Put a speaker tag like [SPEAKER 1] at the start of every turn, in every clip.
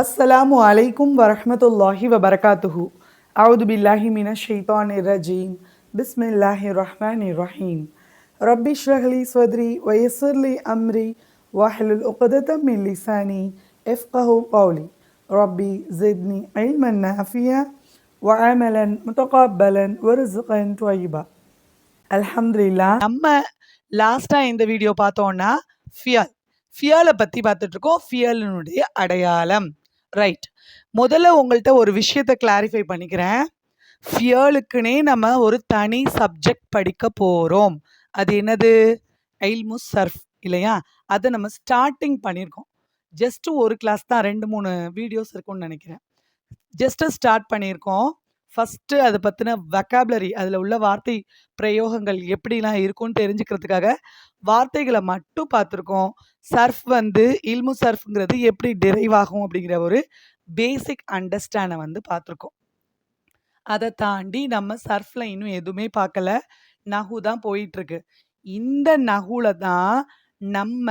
[SPEAKER 1] அஸ்ஸலாமு அலைக்கும் வரஹமத்துல்லாஹி வபரகாத்துஹு அவுது பில்லாஹி மின ஷெய்தான் ரஜீம் பிஸ்மில்லாஹி ரஹ்மான் ரஹீம் ரப்பி ஷ்ரஹ்லி ஸ்வத்ரி வயசுர்லி அம்ரி வாஹலுல் உகதத்தம் மின் லிசானி எஃப்கஹு பவுலி ரப்பி ஜித்னி ஐல்மன் நாஃபியா வஅமலன் முத்தகாப்பலன் வருசுகன் டுவைபா அல்ஹம்துலில்லா நம்ம லாஸ்ட்டாக இந்த வீடியோ பார்த்தோன்னா ஃபியால் ஃபியாலை பற்றி பார்த்துட்ருக்கோம் ஃபியாலினுடைய அடையாளம். ரைட் முதல்ல உங்கள்கிட்ட ஒரு விஷயத்தை கிளாரிஃபை பண்ணிக்கிறேன். ஃபியலுக்குனே நம்ம ஒரு தனி சப்ஜெக்ட் படிக்க போகிறோம் அது என்னது? ஐல்மு சர்ஃப் இல்லையா? அதை நம்ம ஸ்டார்டிங் பண்ணியிருக்கோம் ஜஸ்ட்டு ஒரு கிளாஸ் தான் ரெண்டு மூணு வீடியோஸ் இருக்கும்னு நினைக்கிறேன். ஜஸ்ட்டு ஸ்டார்ட் பண்ணியிருக்கோம் ஃபஸ்ட்டு அதை பற்றின வெக்காபுலரி அதில் உள்ள வார்த்தை பிரயோகங்கள் எப்படிலாம் இருக்கும்னு தெரிஞ்சுக்கிறதுக்காக வார்த்தைகளை மட்டும் பார்த்துருக்கோம். சர்ஃப் வந்து இல்மு சர்ஃப்ங்கிறது எப்படி டிரைவ் ஆகும் அப்படிங்கிற ஒரு பேசிக் அண்டர்ஸ்டாண்டை வந்து பார்த்துருக்கோம். அதை தாண்டி நம்ம சர்ஃபில் இன்னும் எதுவுமே பார்க்கல. நகு தான் போயிட்டுருக்கு. இந்த நகுவில் தான் நம்ம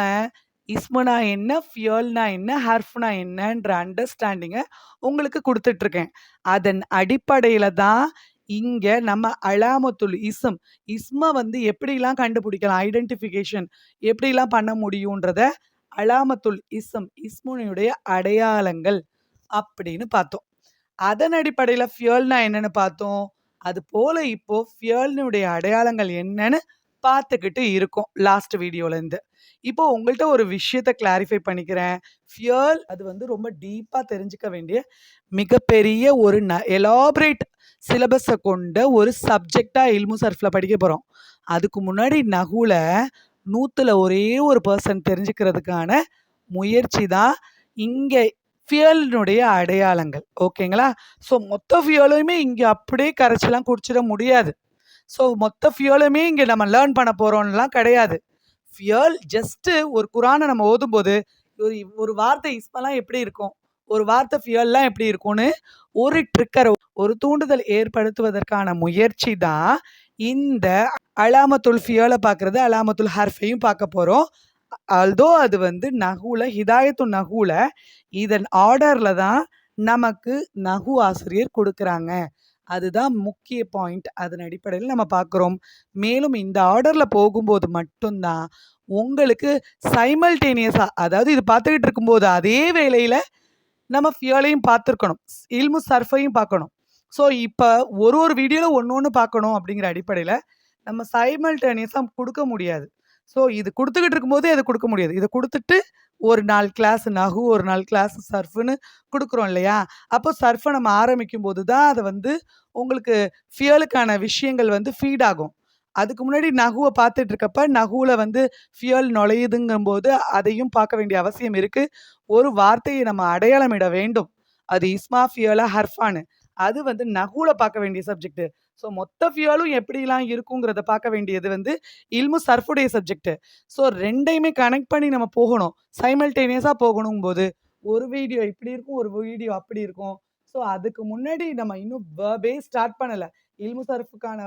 [SPEAKER 1] இஸ்முனா என்ன ஃபியல்னா என்ன ஹர்ஃப்னா என்னன்ற அண்டர்ஸ்டாண்டிங்கை உங்களுக்கு கொடுத்துட்ருக்கேன். அதன் அடிப்படையில் தான் இங்கே நம்ம அலாமத்துல் இஸ்ம் இஸ்மை வந்து எப்படிலாம் கண்டுபிடிக்கலாம் ஐடென்டிஃபிகேஷன் எப்படிலாம் பண்ண முடியுன்றத அலாமத்துல் இஸ்ம் இஸ்முனுடைய அடையாளங்கள் அப்படின்னு பார்த்தோம். அதன் அடிப்படையில் ஃபியல்னா என்னன்னு பார்த்தோம். அது போல இப்போ ஃபியல்னுடைய அடையாளங்கள் என்னன்னு பார்த்துக்கிட்டு இருக்கோம் லாஸ்ட் வீடியோலேருந்து இப்போ உங்கள்கிட்ட ஒரு விஷயத்தை கிளாரிஃபை பண்ணிக்கிறேன். ஃபியல் அது வந்து ரொம்ப டீப்பாக தெரிஞ்சுக்க வேண்டிய மிகப்பெரிய ஒரு ந எலாபரேட் சிலபஸை கொண்ட ஒரு சப்ஜெக்டாக இல்மு சர்ஃபில் படிக்க போகிறோம் அதுக்கு முன்னாடி நகுல நூற்றில் ஒரே ஒரு பர்சன் தெரிஞ்சுக்கிறதுக்கான முயற்சி தான் இங்கே ஃபியலினுடைய அடையாளங்கள். ஓகேங்களா ஸோ மொத்த ஃபியலுமே இங்கே அப்படியே கரைச்சிலாம் குடிச்சிட முடியாது. ஸோ மொத்த ஃபியலுமே இங்கே நம்ம லேர்ன் பண்ண போகிறோம்லாம் கிடையாது. ஃபியல் ஜஸ்ட்டு ஒரு குரானை நம்ம ஓதும்போது ஒரு ஒரு வார்த்தை இஸ்மெல்லாம் எப்படி இருக்கும்? ஒரு வார்த்தை ஃபியல்லாம் எப்படி இருக்கும்னு ஒரு ட்ரிக்கரை ஒரு தூண்டுதல் ஏற்படுத்துவதற்கான முயற்சி தான் இந்த அலாமத்துல் ஃபியலை பார்க்குறது அலாமத்துல் ஹர்ஃபையும் பார்க்க போகிறோம் அல்தோ அது வந்து நகுல ஹிதாயத்து நகுல இதன் ஆர்டரில் தான் நமக்கு நகு ஆசிரியர் கொடுக்குறாங்க. அதுதான் முக்கிய பாயிண்ட். அதன் அடிப்படையில் நம்ம பார்க்குறோம். மேலும் இந்த ஆர்டரில் போகும்போது மட்டும்தான் உங்களுக்கு சைமல்டேனியஸாக அதாவது இது பார்த்துக்கிட்டு இருக்கும்போது அதே வேளையில் நம்ம ஃபியலையும் பார்த்துருக்கணும். இல்மு சர்ஃபையும் பார்க்கணும். ஸோ இப்போ ஒரு ஒரு வீடியோவில் ஒன்று ஒன்று பார்க்கணும் அப்படிங்கிற அடிப்படையில் நம்ம சைமல்டேனியஸாக கொடுக்க முடியாது. ஸோ இது கொடுத்துக்கிட்டு இருக்கும்போதே அதை கொடுக்க முடியாது. இதை கொடுத்துட்டு ஒரு நாள் கிளாஸ் நகு ஒரு நாள் கிளாஸ் சர்ஃப்னு கொடுக்குறோம் இல்லையா? அப்போ சர்ஃபை நம்ம ஆரம்பிக்கும் போது தான் அதை வந்து உங்களுக்கு ஃபியலுக்கான விஷயங்கள் வந்து ஃபீட் ஆகும். அதுக்கு முன்னாடி நகுவை பார்த்துட்டு இருக்கப்ப நகுவில் வந்து ஃபியல் நுழையுதுங்கும்போது அதையும் பார்க்க வேண்டிய அவசியம் இருக்குது ஒரு வார்த்தையை நம்ம அடையாளமிட வேண்டும். அது இஸ்மா ஃபியலா ஹர்ஃபானு அது வந்து நகுவில் பார்க்க வேண்டிய சப்ஜெக்ட் ஸோ மொத்த ஃபியலும் எப்படிலாம் இருக்குங்கிறத பார்க்க வேண்டியது வந்து இல்மு சர்ஃபுடைய சப்ஜெக்ட் ஸோ ரெண்டையுமே கனெக்ட் பண்ணி நம்ம போகணும். சைமல்டேனியஸாக போகணும் போது ஒரு வீடியோ இப்படி இருக்கும் ஒரு வீடியோ அப்படி இருக்கும். ஸோ அதுக்கு முன்னாடி நம்ம இன்னும் வேர்பே ஸ்டார்ட் பண்ணலை. இல்மு சர்ஃபுக்கான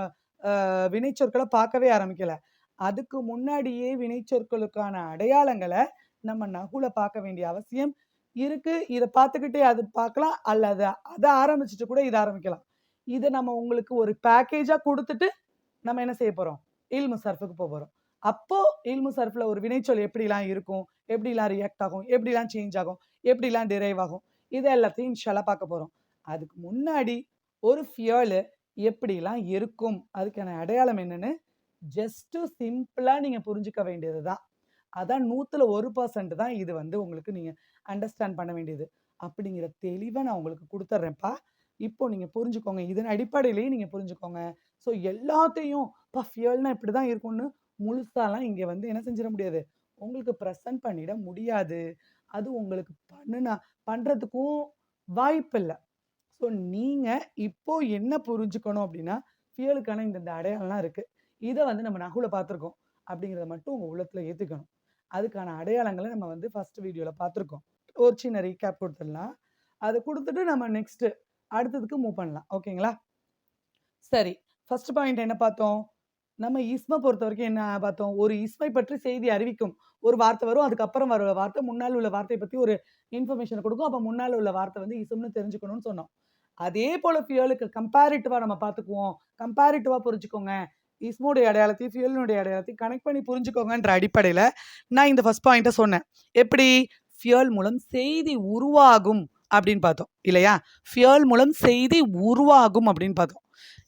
[SPEAKER 1] வினைச்சொற்களை பார்க்கவே ஆரம்பிக்கலை. அதுக்கு முன்னாடியே வினைச்சொற்களுக்கான அடையாளங்களை நம்ம நகுல பார்க்க வேண்டிய அவசியம் இருக்கு. இதை பார்த்துக்கிட்டே அது பார்க்கலாம். அல்லது அதை ஆரம்பிச்சுட்டு கூட இதை ஆரம்பிக்கலாம். இதை நம்ம உங்களுக்கு ஒரு பேக்கேஜாக கொடுத்துட்டு நம்ம என்ன செய்ய போகிறோம் இல்மு சர்ஃபுக்கு போக போகிறோம் அப்போ இல்மு சர்ஃபில் ஒரு வினைச்சொல் எப்படிலாம் இருக்கும்? எப்படிலாம் ரியாக்ட் ஆகும்? எப்படிலாம் சேஞ்ச் ஆகும்? எப்படிலாம் டிரைவ் ஆகும்? இதை எல்லாத்தையும் இன்ஷாலாக பார்க்க போகிறோம் அதுக்கு முன்னாடி ஒரு ஃபியலு எப்படிலாம் இருக்கும்? அதுக்கான அடையாளம் என்னென்னு ஜஸ்ட்டு சிம்பிளாக நீங்கள் புரிஞ்சுக்க வேண்டியது தான். அதான் நூற்றில் ஒரு பர்சன்ட் தான் இது வந்து உங்களுக்கு நீங்கள் அண்டர்ஸ்டாண்ட் பண்ண வேண்டியது. அப்படிங்கிற தெளிவை நான் உங்களுக்கு கொடுத்துட்றேன்ப்பா. இப்போ நீங்கள் புரிஞ்சுக்கோங்க. இதன் அடிப்படையிலேயே நீங்கள் புரிஞ்சுக்கோங்க. ஸோ எல்லாத்தையும் இப்போ ஃபியல்னா இப்படி தான் இருக்கும்னு முழுசாலாம் இங்கே வந்து என்ன செஞ்சிட முடியாது. உங்களுக்கு ப்ரெசன்ட் பண்ணிட முடியாது. அது உங்களுக்கு பண்ணுனா பண்ணுறதுக்கும் வாய்ப்பு இல்லை. ஸோ நீங்கள் இப்போ என்ன புரிஞ்சுக்கணும் அப்படின்னா ஃபியலுக்கான இந்த அடையாளம்லாம் இருக்குது இதை வந்து நம்ம நகுல பார்த்துருக்கோம். அப்படிங்கிறத மட்டும் உங்கள் உள்ளத்தில் ஏற்றுக்கணும் அதுக்கான அடையாளங்களை நம்ம வந்து ஃபஸ்ட் வீடியோவில் பார்த்துருக்கோம். ஒரு சின்ன ரீகேப் கொடுத்துடலாம். அதை கொடுத்துட்டு நம்ம நெக்ஸ்ட்டு அடுத்ததுக்கு மூவ் பண்ணலாம். ஓகேங்களா சரி. ஃபர்ஸ்ட் பாயிண்ட் என்ன பார்த்தோம்? நம்ம இஸ்மை பொறுத்த வரைக்கும் என்ன பார்த்தோம்? ஒரு இஸ்மை பற்றி செய்தி அறிவிக்கும். ஒரு வார்த்தை வரும் அதுக்கப்புறம் வர வார்த்தை முன்னால் உள்ள வார்த்தையை பற்றி ஒரு இன்ஃபர்மேஷன் கொடுக்கும். அப்போ முன்னால் உள்ள வார்த்தை வந்து இஸ்ம்னு தெரிஞ்சுக்கணும்னு சொன்னோம். அதே போல் ஃபியலுக்கு கம்பேரிட்டிவாக நம்ம பார்த்துக்குவோம். கம்பேரிட்டிவாக புரிஞ்சுக்கோங்க. இஸ்மோடைய அடையாளத்தையும் ஃபியலினுடைய அடையாளத்தையும் கனெக்ட் பண்ணி புரிஞ்சுக்கோங்கன்ற அடிப்படையில் நான் இந்த ஃபர்ஸ்ட் பாயிண்ட்டை சொன்னேன். எப்படி? ஃபியல் மூலம் செய்தி உருவாகும். அப்படின்னு பார்த்தோம். இல்லையா? ஃபியல் மூலம் செய்தி உருவாகும் அப்படின்னு பார்த்தோம்.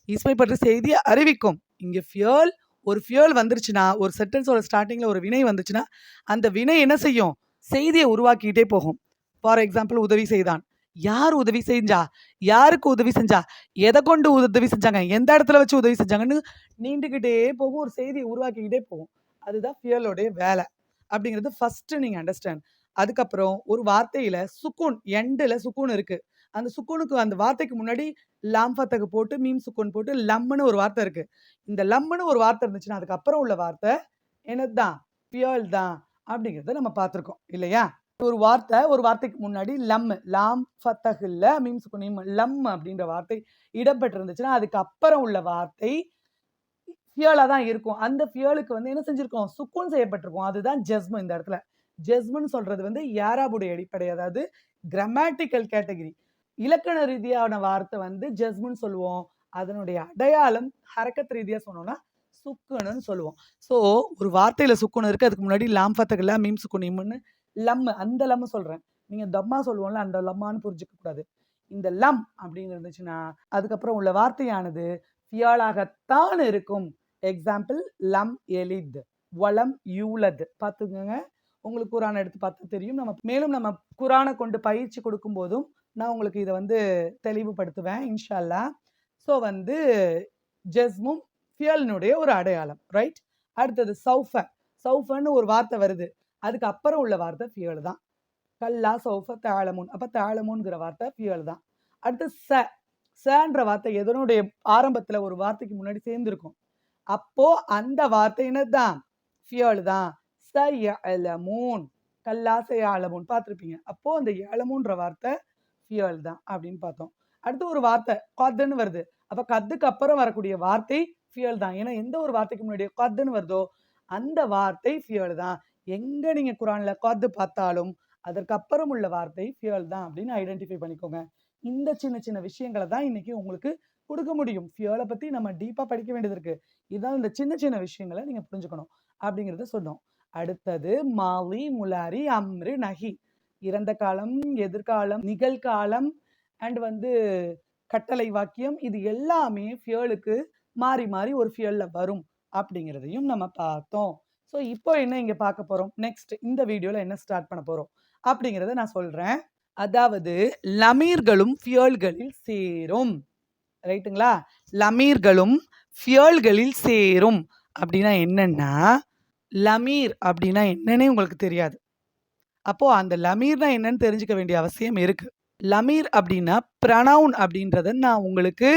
[SPEAKER 1] இஸ்மை பற்றி செய்தி அறிவிக்கும். இங்கே ஃபியல் ஒரு ஃபியல் வந்துருச்சுன்னா ஒரு சென்டென்ஸோட ஸ்டார்டிங்கில் ஒரு வினை வந்துச்சுன்னா அந்த வினை என்ன செய்யும்? செய்தியை உருவாக்கிட்டே போகும். ஃபார் எக்ஸாம்பிள் உதவி செய்தான். யார் உதவி செஞ்சா? யாருக்கு உதவி செஞ்சா? எதை கொண்டு உதவி செஞ்சாங்க? எந்த இடத்துல வச்சு உதவி செஞ்சாங்கன்னு நீண்டுக்கிட்டே போகும். ஒரு செய்தியை உருவாக்கிக்கிட்டே போகும். அதுதான் ஃபியலோடைய வேலை. அப்படிங்கிறது ஃபஸ்ட்டு நீங்கள் அண்டர்ஸ்டாண்ட் அதுக்கப்புறம் ஒரு வார்த்தையில சுக்கூன் எண்டில் சுக்கூன் இருக்கு. அந்த சுக்கூனுக்கு அந்த வார்த்தைக்கு முன்னாடி லாம்ஃபத்துக்கு போட்டு மீம் சுக்கூன் போட்டு லம்முன்னு ஒரு வார்த்தை இருக்கு. இந்த லம்முன்னு ஒரு வார்த்தை இருந்துச்சுன்னா அதுக்கப்புறம் உள்ள வார்த்தை என்னதுதான்? பியல் தான் அப்படிங்கிறத நம்ம பார்த்துருக்கோம். இல்லையா? ஒரு வார்த்தை ஒரு வார்த்தைக்கு முன்னாடி லம் லாம் ஃபத்தஹில்ல மீம் சுக்குனீம் லம் அப்படின்ற வார்த்தை இடம்பெற்றிருந்துச்சுன்னா அதுக்கப்புறம் உள்ள வார்த்தை ஃபியலாக தான் இருக்கும். அந்த ஃபியலுக்கு வந்து என்ன செஞ்சுருக்கோம்? சுக்கூன் செய்யப்பட்டிருக்கும். அதுதான் ஜஸ்மு இந்த இடத்துல. ஜெஸ்மன் சொல்றது வந்து யாராபுடைய அடிப்படை. அதாவது கிராமட்டிக்கல் கேட்டகரி இலக்கண ரீதியான வார்த்தை வந்து ஜஸ்முன்னு சொல்லுவோம். அதனுடைய அடையாளம் ஹரக்கத் ரீதியாக சொன்னோம்னா சுக்குனுன்னு சொல்லுவோம். ஸோ ஒரு வார்த்தையில சுக்குனு இருக்கு. அதுக்கு முன்னாடி லாம் லாம்ஃபத்துக்குல மீம் சுக்குனிம்னு லம் அந்த லம் சொல்றேன். நீங்க தம்மா சொல்லுவோம்ல அந்த லம்மான்னு புரிஞ்சுக்க கூடாது. இந்த லம் அப்படின்னு இருந்துச்சுன்னா அதுக்கப்புறம் உள்ள வார்த்தையானது ஃபியாலாகத்தான் இருக்கும். எக்ஸாம்பிள் லம் எலித் வளம் யூலத். பார்த்துக்கோங்க. உங்களுக்கு குரான் எடுத்து பார்த்தா தெரியும். நம்ம மேலும் நம்ம குரானை கொண்டு பயிற்சி கொடுக்கும் போதும் நான் உங்களுக்கு இதை வந்து தெளிவுபடுத்துவேன் இன்ஷால்லா. ஸோ வந்து ஜஸ்மும் ஃபியல்னுடைய ஒரு அடையாளம் ரைட்? அடுத்தது சௌஃப. சௌஃபன்னு ஒரு வார்த்தை வருது. அதுக்கு அப்புறம் உள்ள வார்த்தை ஃபியல் தான். கல்லா சௌஃப தாளமுன். அப்போ தாளமுன்கிற வார்த்தை ஃபியல் தான். அடுத்து ச. சன்ற வார்த்தை எதனுடைய ஆரம்பத்தில் ஒரு வார்த்தைக்கு முன்னாடி சேர்ந்துருக்கும். அப்போ அந்த வார்த்தை என்னதுதான் ஃபியல் தான். ச யலமூன் கல்லா ச பார்த்துருப்பீங்க. அப்போ அந்த ஏலமூன்ற வார்த்தை ஃபியல் தான் அப்படின்னு பார்த்தோம். அடுத்து ஒரு வார்த்தை கத்துன்னு வருது. அப்போ கத்துக்கு அப்புறம் வரக்கூடிய வார்த்தை ஃபியல் தான். ஏன்னா எந்த ஒரு வார்த்தைக்கு முன்னாடி கத்துன்னு வருதோ அந்த வார்த்தை ஃபியல் தான். எங்க நீங்க குரான்ல கத்து பார்த்தாலும் அதற்கு அப்புறம் உள்ள வார்த்தை ஃபியல் தான் அப்படின்னு ஐடென்டிஃபை பண்ணிக்கோங்க. இந்த சின்ன சின்ன விஷயங்களை தான் இன்னைக்கு உங்களுக்கு கொடுக்க முடியும். ஃபியலை பத்தி நம்ம டீப்பா படிக்க வேண்டியது இருக்கு. இதான் இந்த சின்ன சின்ன விஷயங்களை நீங்க புரிஞ்சுக்கணும் அப்படிங்கிறத சொன்னோம் அடுத்தது மாலி முலாரி அம்ரு நஹி இறந்த காலம் எதிர்காலம் நிகழ்காலம் அண்ட் வந்து கட்டளை வாக்கியம் இது எல்லாமே ஃபியலுக்கு மாறி மாறி ஒரு ஃபியலில் வரும் அப்படிங்கிறதையும் நம்ம பார்த்தோம். ஸோ இப்போ என்ன இங்கே பார்க்க போகிறோம் நெக்ஸ்ட் இந்த வீடியோவில் என்ன ஸ்டார்ட் பண்ண போகிறோம் அப்படிங்கிறத நான் சொல்கிறேன் அதாவது லமீர்களும் ஃபியல்களில் சேரும். ரைட்டுங்களா லமீர்களும் ஃபியல்களில் சேரும். அப்படின்னா என்னன்னா லமீர் அப்படின்னா என்னன்னே உங்களுக்கு தெரியாது. அப்போது அந்த லமீர்னா என்னன்னு தெரிஞ்சுக்க வேண்டிய அவசியம் இருக்குது லமீர் அப்படின்னா ப்ரனவுன் அப்படின்றத நான் உங்களுக்கு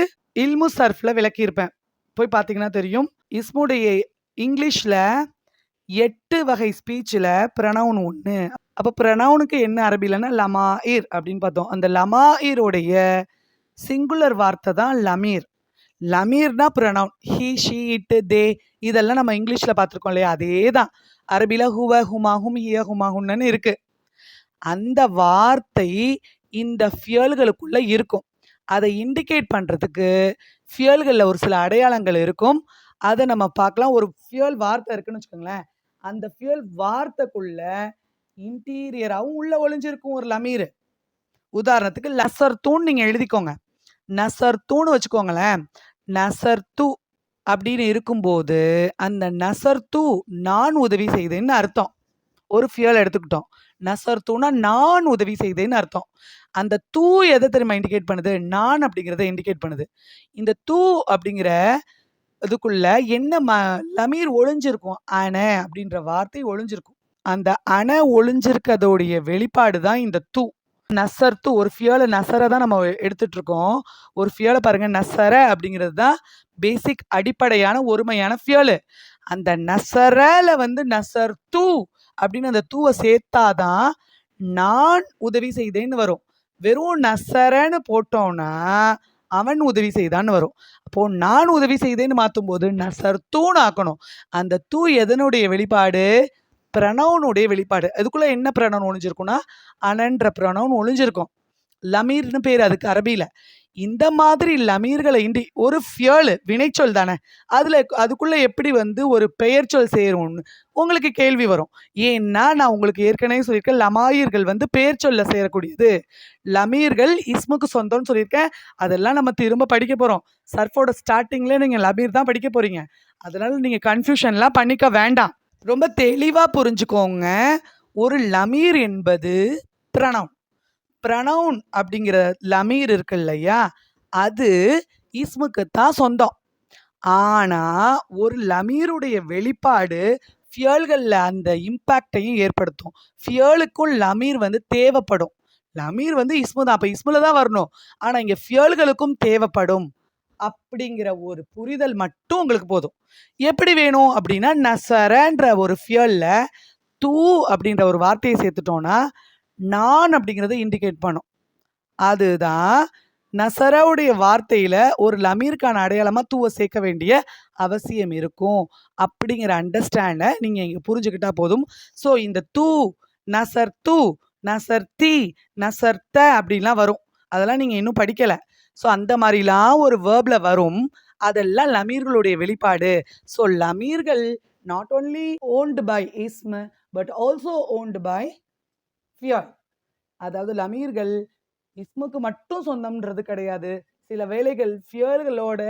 [SPEAKER 1] இல்மு சர்ஃபில் விளக்கியிருப்பேன். போய் பார்த்தீங்கன்னா தெரியும். இஸ்முடைய இங்கிலீஷில் எட்டு வகை ஸ்பீச்சில் ப்ரனவுன் ஒன்று அப்போ ப்ரனவுனுக்கு என்ன அரபிலன்னா லமாயிர் அப்படின்னு பார்த்தோம். அந்த லமாயிரோடைய சிங்குலர் வார்த்தை தான் லமீர். லமீர்னா pronoun he she it they. இதெல்லாம் நம்ம இங்கிலீஷில் பார்த்துருக்கோம் இல்லையா? அதே தான் அரபியில் ஹுவ ஹுமாஹும் ஹிய ஹுமாஹுன்னு இருக்குது இருக்கு. அந்த வார்த்தை இந்த ஃபியல்களுக்குள்ளே இருக்கும். அதை இண்டிகேட் பண்ணுறதுக்கு ஃபியல்களில் ஒரு சில அடையாளங்கள் இருக்கும். அதை நம்ம பார்க்கலாம். ஒரு ஃபியல் வார்த்தை இருக்குன்னு வச்சுக்கோங்களேன். அந்த ஃபியல் வார்த்தைக்குள்ள இன்டீரியராகவும் உள்ளே ஒளிஞ்சிருக்கும் ஒரு லமீர். உதாரணத்துக்கு லசர் தூண் நீங்கள் எழுதிக்கோங்க. நசர் தூண் வச்சுக்கோங்களேன். நசர்த்து அப்படின்னு இருக்கும்போது அந்த நசர்த்து நான் உதவி செய்தேன்னு அர்த்தம். ஒரு ஃபியல் எடுத்துக்கிட்டோம். நசர்த்துனா நான் உதவி செய்தேன்னு அர்த்தம். அந்த தூ எதை தெரியுமா இண்டிகேட் பண்ணுது? நான் அப்படிங்கிறத இண்டிகேட் பண்ணுது. இந்த தூ அப்படிங்கிற இதுக்குள்ள என்ன ம லமீர் ஒளிஞ்சிருக்கும்? அண அப்படின்ற வார்த்தை ஒளிஞ்சிருக்கும். அந்த அண ஒளிஞ்சிருக்கதோடைய வெளிப்பாடு தான் இந்த தூ. நசர்த்து ஒரு ஃபியலை நசரை தான் நம்ம எடுத்துட்டு இருக்கோம் ஒரு ஃபியலை பாருங்க நசர அப்படிங்கிறது தான் பேசிக் அடிப்படையான ஒருமையான ஃபியலு. அந்த நசரல வந்து நசர் தூ அப்படின்னு அந்த தூவை சேர்த்தாதான் நான் உதவி செய்தேன்னு வரும். வெறும் நசரன்னு போட்டோம்னா அவன் உதவி செய்தான்னு வரும். அப்போ நான் உதவி செய்தேன்னு மாற்றும்போது நசர் தூன்னு ஆக்கணும். அந்த தூ எதனுடைய வெளிப்பாடு? பிரணவனுடைய வெளிப்பாடு. அதுக்குள்ளே என்ன பிரணவன் ஒழிஞ்சிருக்குன்னா அனன்ற பிரணவன் ஒழிஞ்சிருக்கும் லமீர்னு பேர் அதுக்கு அரபியில். இந்த மாதிரி லமீர்களை இன்றி ஒரு ஃபியல் வினைச்சொல் தானே. அதில் அதுக்குள்ளே எப்படி வந்து ஒரு பெயர்ச்சொல் சேரும்னு உங்களுக்கு கேள்வி வரும். ஏன்னா நான் உங்களுக்கு ஏற்கனவே சொல்லியிருக்கேன் லமாயிர்கள் வந்து பெயர் சொல்ல சேரக்கூடியது. லமீர்கள் இஸ்முக்கு சொந்தம்னு சொல்லியிருக்கேன். அதெல்லாம் நம்ம திரும்ப படிக்க போகிறோம் சர்ஃபோட ஸ்டார்டிங்லேயே நீங்கள் லமீர் தான் படிக்க போகிறீங்க அதனால் நீங்கள் கன்ஃபியூஷன்லாம் பண்ணிக்க வேண்டாம். ரொம்ப தெளிவாக புரிஞ்சுக்கோங்க. ஒரு லமீர் என்பது பிரணவ் பிரணவுன் அப்படிங்கிற லமீர் இருக்கு இல்லையா? அது இஸ்முக்கு தான் சொந்தம். ஆனால் ஒரு லமீருடைய வெளிப்பாடு ஃபியல்களில் அந்த இம்பேக்டையும் ஏற்படுத்தும். ஃபியலுக்கும் லமீர் வந்து தேவைப்படும். லமீர் வந்து இஸ்மு தான். அப்போ இஸ்முல தான் வரணும். ஆனால் இங்கே ஃபியல்களுக்கும் தேவைப்படும். அப்படிங்கிற ஒரு புரிதல் மட்டும் உங்களுக்கு போதும். எப்படி வேணும் அப்படின்னா நசரன்ற ஒரு ஃபியலில் தூ அப்படின்ற ஒரு வார்த்தையை சேர்த்துட்டோன்னா நான் அப்படிங்கிறத இண்டிகேட் பண்ணும். அதுதான் நசராவுடைய வார்த்தையில் ஒரு லமீருக்கான அடையாளமாக தூவை சேர்க்க வேண்டிய அவசியம் இருக்கும். அப்படிங்கிற அண்டர்ஸ்டாண்டை நீங்கள் இங்கே புரிஞ்சுக்கிட்டா போதும். ஸோ இந்த தூ நசர் தூ நசர் தி நசர்த்த அப்படின்லாம் வரும். அதெல்லாம் நீங்கள் இன்னும் படிக்கலை. ஸோ அந்த மாதிரிலாம் ஒரு வேர்பில் வரும். அதெல்லாம் லமீர்களுடைய வெளிப்பாடு. ஸோ லமீர்கள் not only owned by இஸ்மு but also owned by fear அதாவது லமீர்கள் இஸ்முக்கு மட்டும் சொந்தம்ன்றது கிடையாது. சில வேளைகள் ஃபியர்களோட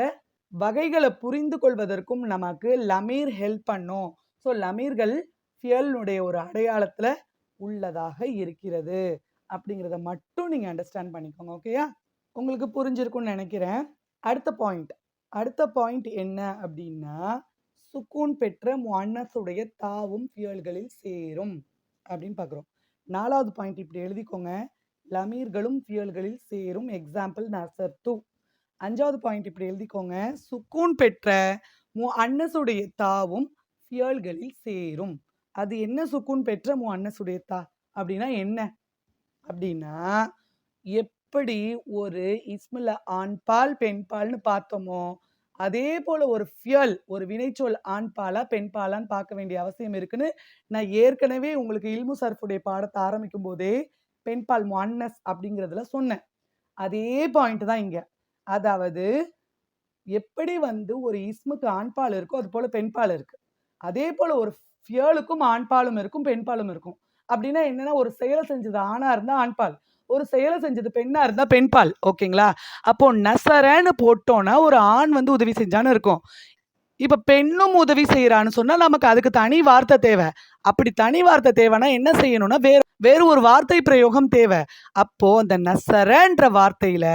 [SPEAKER 1] வகைகளை புரிந்து கொள்வதற்கும் நமக்கு லமீர் ஹெல்ப் பண்ணும். ஸோ லமீர்கள் ஃபியல்னுடைய ஒரு அடையாளத்தில் உள்ளதாக இருக்கிறது. அப்படிங்கிறத மட்டும் நீங்கள் அண்டர்ஸ்டாண்ட் பண்ணிக்கோங்க ஓகேயா உங்களுக்கு புரிஞ்சிருக்கும்னு நினைக்கிறேன். அடுத்த பாயிண்ட் அடுத்த பாயிண்ட் என்ன அப்படின்னா சுக்கூன் பெற்ற மன்னசுடைய தாவும் ஃபியல்களில் சேரும் அப்படின்னு பார்க்குறோம். நாலாவது பாயிண்ட் இப்படி எழுதிக்கோங்க. லமீர்களும் ஃபியல்களில் சேரும். எக்ஸாம்பிள் நசர் டூ அஞ்சாவது பாயிண்ட் இப்படி எழுதிக்கோங்க. சுக்கூன் பெற்ற மு அன்னசுடைய தாவும் ஃபியல்களில் சேரும். அது என்ன சுக்கூன் பெற்ற மு அன்னசுடைய தா அப்படின்னா என்ன? அப்படின்னா எப் எப்படி ஒரு இஸ்மில் ஆண்பால் பெண்பால்னு பார்த்தோமோ அதே போல ஒரு ஃபியல் ஒரு வினைச்சொல் ஆண்பாலா பெண்பாலான்னு பார்க்க வேண்டிய அவசியம் இருக்குன்னு நான் ஏற்கனவே உங்களுக்கு இல்மு சர்ஃபுடைய பாடத்தை ஆரம்பிக்கும் போதே பெண்பால் முன்னஸ் அப்படிங்கிறதுல சொன்னேன். அதே பாயிண்ட் தான் இங்க. அதாவது எப்படி வந்து ஒரு இஸ்முக்கு ஆண்பால் இருக்கோ அது போல பெண்பால் இருக்கு. அதே போல ஒரு ஃபியலுக்கும் ஆண்பாலும் இருக்கும் பெண்பாலும் இருக்கும். அப்படின்னா என்னன்னா ஒரு செயலை செஞ்சது ஆணா இருந்தா ஆண்பால் ஒரு செயலை செஞ்சது பெண்ணாக இருந்தால் பெண்பால் ஓகேங்களா? அப்போ நசரன்னு போட்டோன்னா ஒரு ஆண் வந்து உதவி செஞ்சான்னு இருக்கும். இப்போ பெண்ணும் உதவி செய்கிறான்னு சொன்னால் நமக்கு அதுக்கு தனி வார்த்தை தேவை. அப்படி தனி வார்த்தை தேவைன்னா என்ன செய்யணும்னா வேற வேறு ஒரு வார்த்தை பிரயோகம் தேவை. அப்போ அந்த நசரன்ற வார்த்தையில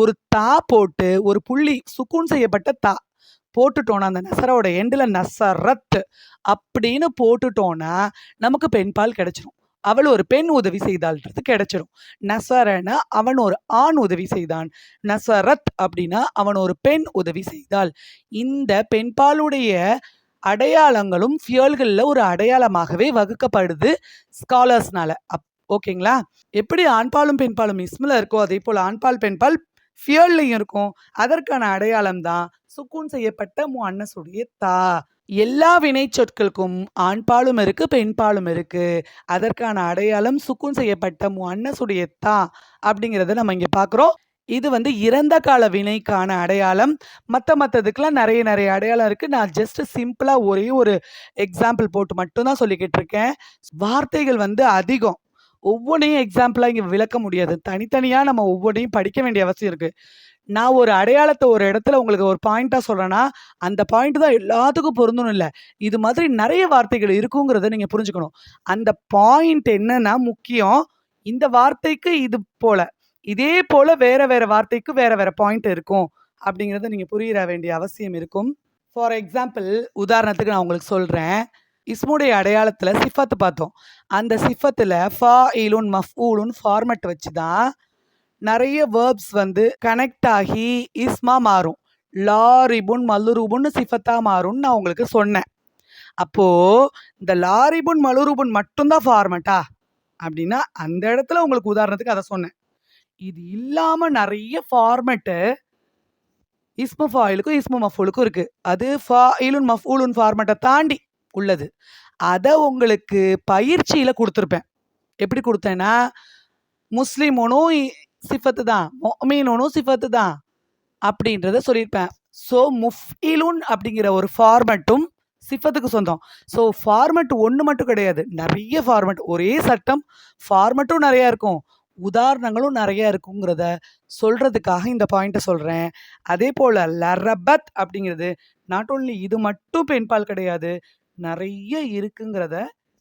[SPEAKER 1] ஒரு தா போட்டு ஒரு புள்ளி சுக்கூன் செய்யப்பட்ட தா போட்டுட்டோன்னா அந்த நசரோட எண்டில் நசரத் அப்படின்னு போட்டுட்டோன்னா நமக்கு பெண்பால் கிடைச்சிரும். அவள் ஒரு பெண் உதவி செய்தாள்ன்றது கிடைச்சிரும். நசரன அவன் ஒரு ஆண் உதவி செய்தான். நசரத் அப்படின்னா அவன் ஒரு பெண் உதவி செய்தாள். இந்த பெண்பாலுடைய அடையாளங்களும் ஃபியல்களில் ஒரு அடையாளமாகவே வகுக்கப்படுது ஸ்காலர்ஸ்னால. அப் ஓகேங்களா? எப்படி ஆண்பாலும் பெண்பாலும் இஸ்மில் இருக்கோ அதே போல் ஆண்பால் பெண்பால் ஃபியல்லையும் இருக்கும். அதற்கான அடையாளம் தான் சுக்கூன் செய்யப்பட்ட மு அன்னசுடைய தா. எல்லா வினைச்சொற்களுக்கும் ஆண்பாலும் இருக்கு பெண்பாலும் இருக்கு. அதற்கான அடையாளம் சுக்கும் செய்யப்பட்ட முன்னசுடைய தா அப்படிங்கிறத நம்ம இங்க பார்க்குறோம் இது வந்து இறந்த கால வினைக்கான அடையாளம். மற்ற மற்றதுக்கெலாம் நிறைய நிறைய அடையாளம் இருக்குது நான் ஜஸ்ட் சிம்பிளாக ஒரே ஒரு எக்ஸாம்பிள் போட்டு மட்டும்தான் சொல்லிக்கிட்டு இருக்கேன். வார்த்தைகள் வந்து அதிகம். ஒவ்வொன்றையும் எக்ஸாம்பிளாக இங்கே விளக்க முடியாது. தனித்தனியாக நம்ம ஒவ்வொன்றையும் படிக்க வேண்டிய அவசியம் இருக்குது நான் ஒரு அடையாளத்தை ஒரு இடத்துல உங்களுக்கு ஒரு பாயிண்ட்டாக சொல்கிறேன்னா அந்த பாயிண்ட் தான் எல்லாத்துக்கும் பொருந்தணும் இல்லை. இது மாதிரி நிறைய வார்த்தைகள் இருக்குங்கிறத நீங்கள் புரிஞ்சுக்கணும். அந்த பாயிண்ட் என்னன்னா முக்கியம். இந்த வார்த்தைக்கு இது போல. இதே போல வேற வேற வார்த்தைக்கு வேற வேற பாயிண்ட் இருக்கும். அப்படிங்கிறத நீங்கள் புரியிற வேண்டிய அவசியம் இருக்கும். ஃபார் எக்ஸாம்பிள் உதாரணத்துக்கு நான் உங்களுக்கு சொல்கிறேன் இஸ்முடைய அடையாளத்தில் சிஃபத்து பார்த்தோம். அந்த சிஃபத்தில் ஃபா ஈலுன் மஃபூலுன் ஃபார்மெட் வச்சு தான் நிறைய வேர்ப்ஸ் வந்து கனெக்ட் ஆகி இஸ்மா மாறும். லாரிபுன் மல்லுருபுன்னு சிஃபத்தா மாறும்னு நான் உங்களுக்கு சொன்னேன். அப்போது இந்த லாரிபுன் மலுரூபுன் மட்டும்தான் ஃபார்மட்டா அப்படின்னா அந்த இடத்துல உங்களுக்கு உதாரணத்துக்கு அதை சொன்னேன். இது இல்லாமல் நிறைய ஃபார்மெட்டு இஸ்மு ஃபாயிலுக்கும் இஸ்மு மஃபூலுக்கும் இருக்குது அது ஃபாயிலுன் மஃபூலுன் ஃபார்மெட்டை தாண்டி உள்ளது. அதை உங்களுக்கு பயிற்சியில் கொடுத்துருப்பேன். எப்படி கொடுத்தேன்னா முஸ்லீமுனும் சிஃபத்து தான் மொமீனோனும் சிஃபத்து தான் அப்படின்றத சொல்லியிருப்பேன். ஸோ முஃபிலுன் அப்படிங்கிற ஒரு ஃபார்மெட்டும் சிஃபத்துக்கு சொந்தம். ஸோ ஃபார்மெட் ஒன்று மட்டும் கிடையாது. நிறைய ஃபார்மெட் ஒரே சட்டம். ஃபார்மெட்டும் நிறையா இருக்கும். உதாரணங்களும் நிறையா இருக்குங்கிறத சொல்கிறதுக்காக இந்த பாயிண்ட்டை சொல்கிறேன் அதே போல் லரபத் அப்படிங்கிறது நாட் ஓன்லி இது மட்டும் பெண்பால் கிடையாது நிறைய இருக்குங்கிறத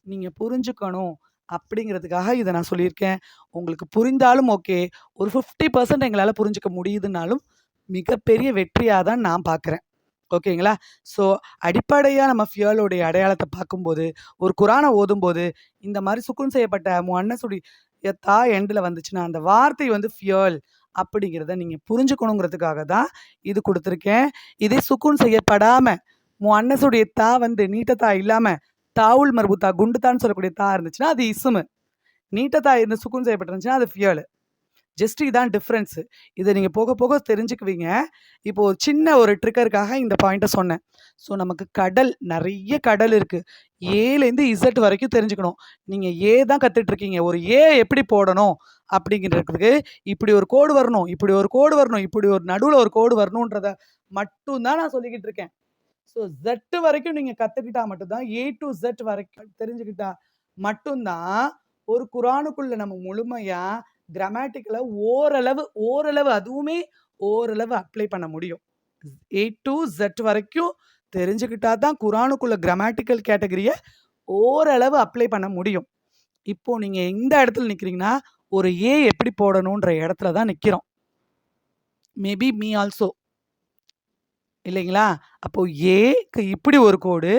[SPEAKER 1] நீங்கள் புரிஞ்சுக்கணும். அப்படிங்கிறதுக்காக இதை நான் சொல்லியிருக்கேன். உங்களுக்கு புரிந்தாலும் ஓகே. ஒரு ஃபிஃப்டி பர்சன்ட் எங்களால் புரிஞ்சிக்க முடியுதுனாலும் மிகப்பெரிய வெற்றியாக தான் நான் பார்க்குறேன். ஓகேங்களா? ஸோ அடிப்படையாக நம்ம ஃபியலோடைய அடையாளத்தை பார்க்கும்போது ஒரு குரானை ஓதும்போது இந்த மாதிரி சுக்குன் செய்யப்பட்ட முன்னசுடி தா எண்டில் வந்துச்சுன்னா அந்த வார்த்தை வந்து ஃபியல் அப்படிங்கிறத நீங்கள் புரிஞ்சுக்கணுங்கிறதுக்காக தான் இது கொடுத்துருக்கேன். இதே சுக்குன் செய்யப்படாமல் முன்னசுடைய தா வந்து நீட்டத்தா இல்லாமல் தாவுல் மர்புத்தா குண்டுத்தான்னு சொல்லக்கூடிய தா இருந்துச்சுன்னா அது இசுமு. நீட்டத்தா இருந்து சுக்குன் செய்யப்பட்டிருந்துச்சுன்னா அது ஃபியல். ஜஸ்ட் இதான் டிஃப்ரென்ஸு இதை நீங்கள் போக போக தெரிஞ்சுக்குவீங்க. இப்போ ஒரு சின்ன ஒரு ட்ரிக்கருக்காக இந்த பாயிண்ட்டை சொன்னேன். ஸோ நமக்கு கடல் நிறைய கடல் இருக்குது ஏலேருந்து இசட் வரைக்கும் தெரிஞ்சுக்கணும். நீங்கள் ஏ தான் கற்றுட்ருக்கீங்க ஒரு ஏ எப்படி போடணும் அப்படிங்கிறதுக்கு இப்படி ஒரு கோடு வரணும் இப்படி ஒரு கோடு வரணும் இப்படி ஒரு நடுவில் ஒரு கோடு வரணுன்றத மட்டும்தான் நான் சொல்லிக்கிட்டு இருக்கேன் ஸோ ஜெட்டு வரைக்கும் நீங்கள் கற்றுக்கிட்டா மட்டும்தான் ஏ டு ஜெட் வரைக்கும் தெரிஞ்சுக்கிட்டா மட்டும்தான் ஒரு குரானுக்குள்ள நம்ம முழுமையாக கிராமட்டிக்கலை ஓரளவு ஓரளவு அதுவுமே ஓரளவு அப்ளை பண்ண முடியும். ஏ டு ஜெட் வரைக்கும் தெரிஞ்சுக்கிட்டா தான் குரானுக்குள்ள கிராமட்டிக்கல் கேட்டகரியை ஓரளவு அப்ளை பண்ண முடியும். இப்போது நீங்கள் எந்த இடத்துல நிற்கிறீங்கன்னா ஒரு ஏ எப்படி போடணுன்ற இடத்துல தான் நிற்கிறோம் மேபி மீ ஆல்சோ இல்லைங்களா? அப்போ ஏக்கு இப்படி ஒரு கோடு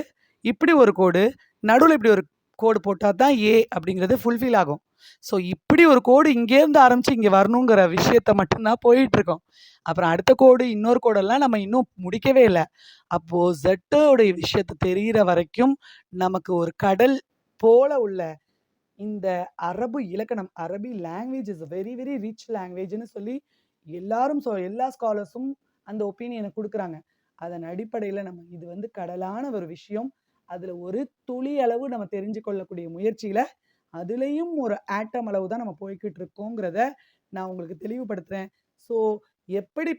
[SPEAKER 1] இப்படி ஒரு கோடு நடுவில் இப்படி ஒரு கோடு போட்டால் தான் ஏ அப்படிங்கிறது ஃபுல்ஃபில் ஆகும். ஸோ இப்படி ஒரு கோடு இங்கேருந்து ஆரம்பித்து இங்கே வரணுங்கிற விஷயத்த மட்டும்தான் போயிட்டுருக்கோம். அப்புறம் அடுத்த கோடு இன்னொரு கோடெல்லாம் நம்ம இன்னும் முடிக்கவே இல்லை. அப்போது ஜெட்டோடைய விஷயத்தை தெரிகிற வரைக்கும் நமக்கு ஒரு கடல் போல உள்ள இந்த அரபு இலக்கணம் அரபி language is very very rich லாங்குவேஜ்னு சொல்லி எல்லாரும் சொ எல்லா ஸ்காலர்ஸும் அந்த ஒப்பீனியனை கொடுக்குறாங்க. அதன் அடிப்படையில் நம்ம இது வந்து கடலான ஒரு விஷயம். அதில் ஒரு துளி அளவு நம்ம தெரிஞ்சு கொள்ளக்கூடிய முயற்சியில் அதுலேயும் ஒரு ஆட்டம் அளவு தான் நம்ம போய்கிட்டு இருக்கோங்கிறத நான் உங்களுக்கு தெளிவுபடுத்துகிறேன் ஸோ எப்படி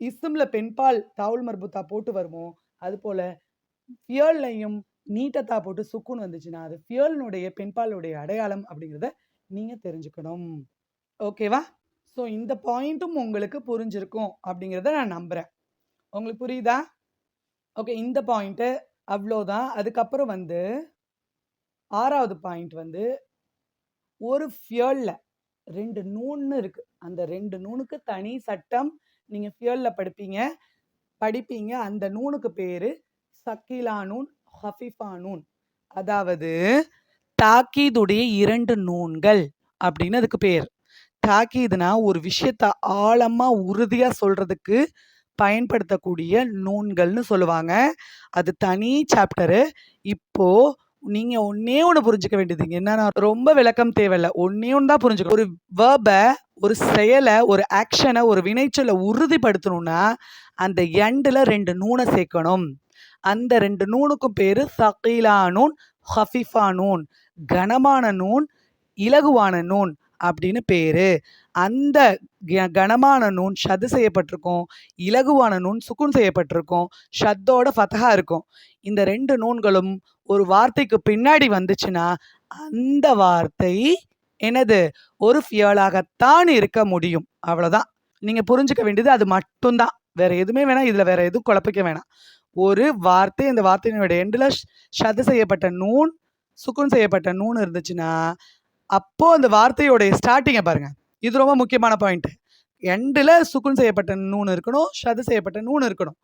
[SPEAKER 1] இஸ்மில் பெண்பால் தாவுல் மர்புத்தா போட்டு வருமோ அது போல் ஃபியல்லையும் நீட்டத்தா போட்டு சுக்குன்னு வந்துச்சுன்னா அது ஃபியல்னுடைய பெண்பாலுடைய அடையாளம் அப்படிங்கிறத நீங்கள் தெரிஞ்சுக்கணும். ஓகேவா? ஸோ இந்த பாயிண்ட்டும் உங்களுக்கு புரிஞ்சிருக்கும் அப்படிங்கிறத நான் நம்புகிறேன் உங்களுக்கு புரியுதா? ஓகே இந்த பாயிண்ட்டு அவ்வளோதான். அதுக்கப்புறம் வந்து ஆறாவது பாயிண்ட் வந்து ஒரு ஃபியலில் ரெண்டு நூன்னு இருக்குது அந்த ரெண்டு நூனுக்கு தனி சட்டம் நீங்கள் ஃபியலில் படிப்பீங்க. படிப்பீங்க. அந்த நூனுக்கு பேர் சக்கீலா நூன் ஹஃபிஃபா நூன் அதாவது தாக்கீதுடைய இரண்டு நூன்கள் அப்படின்னு அதுக்கு பேர். தாக்கீதுனா ஒரு விஷயத்த ஆழமாக உறுதியாக சொல்கிறதுக்கு பயன்படுத்தக்கூடிய நூன்கள்னு சொல்லுவாங்க. அது தனி சாப்டரு. இப்போ நீங்க ஒன்னே ஒன்று புரிஞ்சுக்க வேண்டியது என்னன்னா ரொம்ப விளக்கம் தேவையில்ல. ஒன்னே ஒன்று தான் புரிஞ்சுக்கணும். ஒரு வேர்பை ஒரு செயலை ஒரு ஆக்ஷனை ஒரு வினைச்சொல்லை உறுதிப்படுத்தணும்னா அந்த எண்டில் ரெண்டு நூனை சேர்க்கணும். அந்த ரெண்டு நூனுக்கும் பேர் சகீலா நூன் ஹஃபிஃபா நூன். கனமான நூன் இலகுவான நூன். அப்படின்னு பேர். அந்த கனமான நூன் ஷது செய்யப்பட்டிருக்கும் இலகுவான நூன் சுக்குன் செய்யப்பட்டிருக்கும் ஷத்தோட ஃபதகா இருக்கும். இந்த ரெண்டு நூன்களும் ஒரு வார்த்தைக்கு பின்னாடி வந்துச்சுன்னா அந்த வார்த்தை எனது ஒரு ஃபியலாகத்தான் இருக்க முடியும். அவ்வளோதான் நீங்கள் புரிஞ்சுக்க வேண்டியது அது மட்டும்தான். வேற எதுவுமே வேணாம். இதில் வேற எதுவும் குழப்பிக்க வேணாம். ஒரு வார்த்தை அந்த வார்த்தையினுடைய எண்டில் ஷது செய்யப்பட்ட நூன் சுக்குன் செய்யப்பட்ட நூன் இருந்துச்சுன்னா அப்போது அந்த வார்த்தையோடைய ஸ்டார்டிங்கை பாருங்கள் இது ரொம்ப முக்கியமான பாயிண்ட்டு எண்டில் சுக்குன் செய்யப்பட்ட நூன் இருக்கணும் ஷது செய்யப்பட்ட நூன் இருக்கணும்.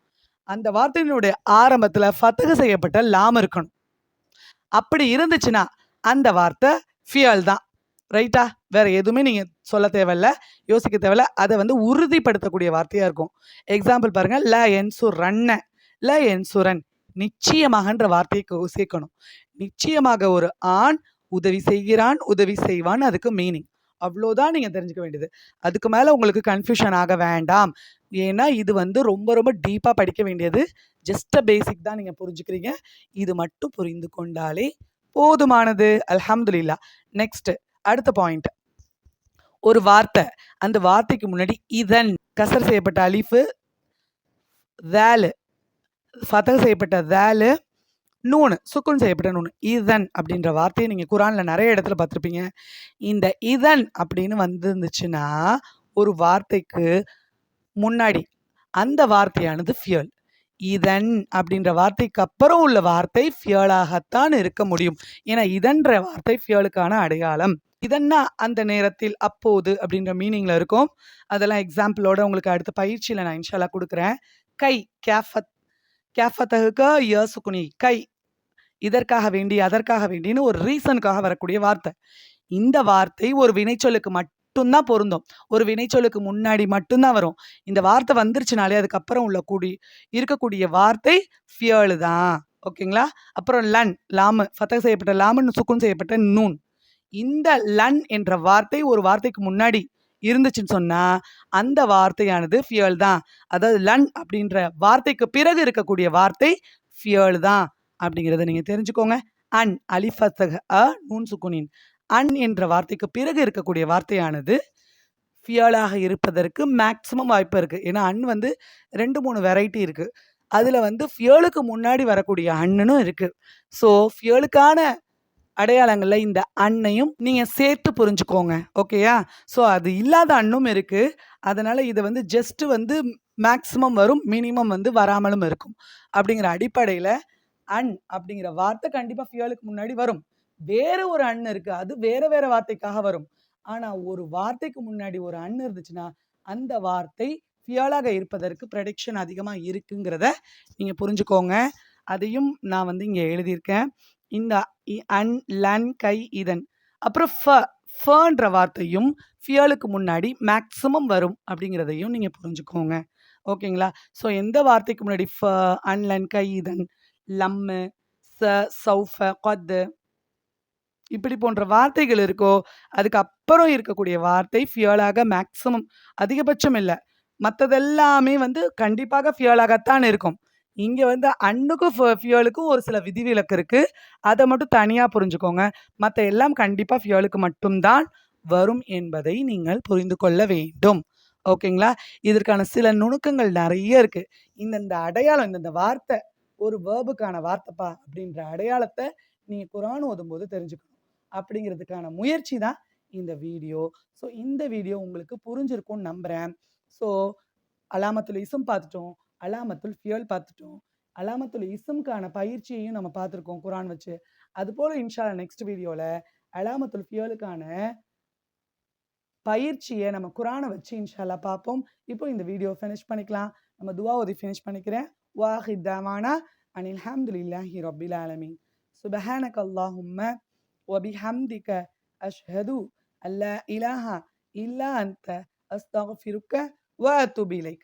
[SPEAKER 1] அந்த வார்த்தையினுடைய ஆரம்பத்தில் ஃபத்தக செய்யப்பட்ட லாம் இருக்கணும். அப்படி இருந்துச்சுன்னா அந்த வார்த்தை ஃபியல் தான். ரைட்டா? வேறு எதுவுமே நீங்கள் சொல்ல தேவையில்ல யோசிக்க தேவையில்ல. அதை வந்து உறுதிப்படுத்தக்கூடிய வார்த்தையாக இருக்கும். எக்ஸாம்பிள் பாருங்கள் ல என்சு ரன்ன. ல என்சுரன் நிச்சயமாகன்ற வார்த்தையை சேர்க்கணும். நிச்சயமாக ஒரு ஆண் உதவி செய்கிறான் உதவி செய்வான். அதுக்கு மீனிங் அவ்வளோதான் நீங்கள் தெரிஞ்சுக்க வேண்டியது. அதுக்கு மேலே உங்களுக்கு கன்ஃபியூஷன் ஆக வேண்டாம். ஏன்னா இது வந்து ரொம்ப ரொம்ப டீப்பாக படிக்க வேண்டியது. ஜஸ்ட் அ பேசிக் தான் நீங்கள் புரிஞ்சுக்கிறீங்க. இது மட்டும் புரிந்து கொண்டாலே போதுமானது. அலமதுல்லா நெக்ஸ்ட் அடுத்த பாயிண்ட் ஒரு வார்த்தை. அந்த வார்த்தைக்கு முன்னாடி இதன் கசர் செய்யப்பட்ட அலிஃபு வேலு. ஃபதக செய்யப்பட்ட வேலு நூனு சுக்குன் செய்யப்பட்ட நூனு இதன் அப்படின்ற வார்த்தையை நீங்கள் குரானில் நிறைய இடத்துல பார்த்துருப்பீங்க. இந்த இதன் அப்படின்னு வந்துருந்துச்சுன்னா ஒரு வார்த்தைக்கு முன்னாடி அந்த வார்த்தையானது ஃபியல் இதன் அப்படின்ற வார்த்தைக்கு அப்புறம் உள்ள வார்த்தை ஃபியலாகத்தான் இருக்க முடியும். ஏன்னா இதன்ற வார்த்தை ஃபியலுக்கான அடையாளம். இதன்னா அந்த நேரத்தில் அப்போது அப்படின்ற மீனிங்ல இருக்கும். அதெல்லாம் எக்ஸாம்பிளோட உங்களுக்கு அடுத்த பயிற்சியில் நான் இன்ஷாலாக கொடுக்குறேன். கை கேஃபத் கேஃபத்தகுக்க யசுகுனி கை இதற்காக வேண்டி அதற்காக வேண்டின்னு ஒரு ரீசனுக்காக வரக்கூடிய வார்த்தை. இந்த வார்த்தை ஒரு வினைச்சொல்லுக்கு மட்டும்தான் பொருந்தும். ஒரு வினைச்சொல்லுக்கு முன்னாடி மட்டும்தான் வரும். இந்த வார்த்தை வந்துருச்சுனாலே அதுக்கப்புறம் உள்ள கூடி இருக்கக்கூடிய வார்த்தை ஃபியலு தான். ஓகேங்களா? அப்புறம் லன் லாமு ஃபத்தக செய்யப்பட்ட லாமுன்னு சுக்குன் செய்யப்பட்ட நூன் இந்த லன் என்ற வார்த்தை ஒரு வார்த்தைக்கு முன்னாடி இருந்துச்சுன்னு சொன்னா அந்த வார்த்தையானது ஃபியல் தான். அதாவது லன் அப்படின்ற வார்த்தைக்கு பிறகு இருக்கக்கூடிய வார்த்தை ஃபியல் தான் அப்படிங்கிறத நீங்க தெரிஞ்சுக்கோங்க. அன் அலிஃபத்தக அ நூன் சுக்குனின் அன் என்ற வார்த்தைக்கு பிறகு இருக்கக்கூடிய வார்த்தையானது ஃபியலாக இருப்பதற்கு மேக்ஸிமம் வாய்ப்பு இருக்குது ஏன்னா அன் வந்து ரெண்டு மூணு வெரைட்டி இருக்குது அதில் வந்து ஃபியலுக்கு முன்னாடி வரக்கூடிய அண்ணுன்னு இருக்குது ஸோ ஃபியலுக்கான அடையாளங்களில் இந்த அண்ணையும் நீங்கள் சேர்த்து புரிஞ்சுக்கோங்க ஓகேயா? ஸோ அது இல்லாத அண்ணும் இருக்குது அதனால் இதை வந்து ஜஸ்ட்டு வந்து மேக்ஸிமம் வரும் மினிமம் வந்து வராமலும் இருக்கும். அப்படிங்கிற அடிப்படையில் அன் அப்படிங்கிற வார்த்தை கண்டிப்பாக ஃபியூலுக்கு முன்னாடி வரும். வேறு ஒரு அண் இருக்குது அது வேறு வேறு வார்த்தைக்காக வரும். ஆனால் ஒரு வார்த்தைக்கு முன்னாடி ஒரு அண் இருந்துச்சுன்னா அந்த வார்த்தை ஃபியலாக இருப்பதற்கு ப்ரடிக்ஷன் அதிகமாக இருக்குங்கிறத நீங்கள் புரிஞ்சுக்கோங்க. அதையும் நான் வந்து இங்கே எழுதியிருக்கேன். இந்த இ- அன் லன் கை இதன். அப்புறம் ஃப ஃபன்ற வார்த்தையும் ஃபியலுக்கு முன்னாடி மேக்ஸிமம் வரும் அப்படிங்கிறதையும் நீங்கள் புரிஞ்சுக்கோங்க. ஓகேங்களா? ஸோ எந்த வார்த்தைக்கு முன்னாடி ஃப அன் லன் கை இதன்? லம்மு ச சௌஃப கொத்து. இப்படி போன்ற வார்த்தைகள் இருக்கோ அதுக்கப்புறம் இருக்கக்கூடிய வார்த்தை ஃபியலாக மேக்ஸிமம். அதிகபட்சம் இல்லை. மற்றதெல்லாமே வந்து கண்டிப்பாக ஃபியலாகத்தான் இருக்கும். இங்கே வந்து அண்ணுக்கும் ஃபியூலுக்கும் ஒரு சில விதிவிலக்கு இருக்குது அதை மட்டும் தனியாக புரிஞ்சுக்கோங்க. மற்ற எல்லாம் கண்டிப்பாக ஃபியூலுக்கு மட்டும்தான் வரும் என்பதை நீங்கள் புரிந்து கொள்ள வேண்டும். ஓகேங்களா? இதற்கான சில நுணுக்கங்கள் நிறைய இருக்குது இந்தந்த அடையாளம் இந்தந்த வார்த்தை ஒரு வேர்புக்கான வார்த்தைப்பா அப்படின்ற அடையாளத்தை நீங்கள் குரான் ஓதும்போது தெரிஞ்சுக்கணும். அப்படிங்கிறதுக்கான முயற்சி தான் இந்த வீடியோ. ஸோ இந்த வீடியோ உங்களுக்கு புரிஞ்சிருக்கும்னு நம்புகிறேன் ஸோ அலாமத்துல இசும் பார்த்துட்டோம். அலாமத்துல் ஃபியல் பார்த்துட்டோம். அலாமத்துல் இசம்கான பயிற்சியையும் நம்ம பார்த்துருக்கோம் குரான் வச்சு. அதுபோல் இன்ஷால்லா நெக்ஸ்ட் வீடியோவில் அலாமத்துல் ஃபியலுக்கான பயிற்சியை நம்ம குரானை வச்சு இன்ஷால்லா பார்ப்போம். இப்போ இந்த வீடியோ ஃபினிஷ் பண்ணிக்கலாம். நம்ம துவா ஓதி ஃபினிஷ் பண்ணிக்கிறேன். வாஹித் தாவானா அனில் ஹம்துலில்லாஹி ரப்பில் ஆலமீன். சுபஹானக அல்லாஹும்ம வபிஹம்திக அஷ்ஹது அல்லா இலாஹா இல்லா அன்த அஸ்தக்ஃபிருக்க வ அத்துபு இலைக்.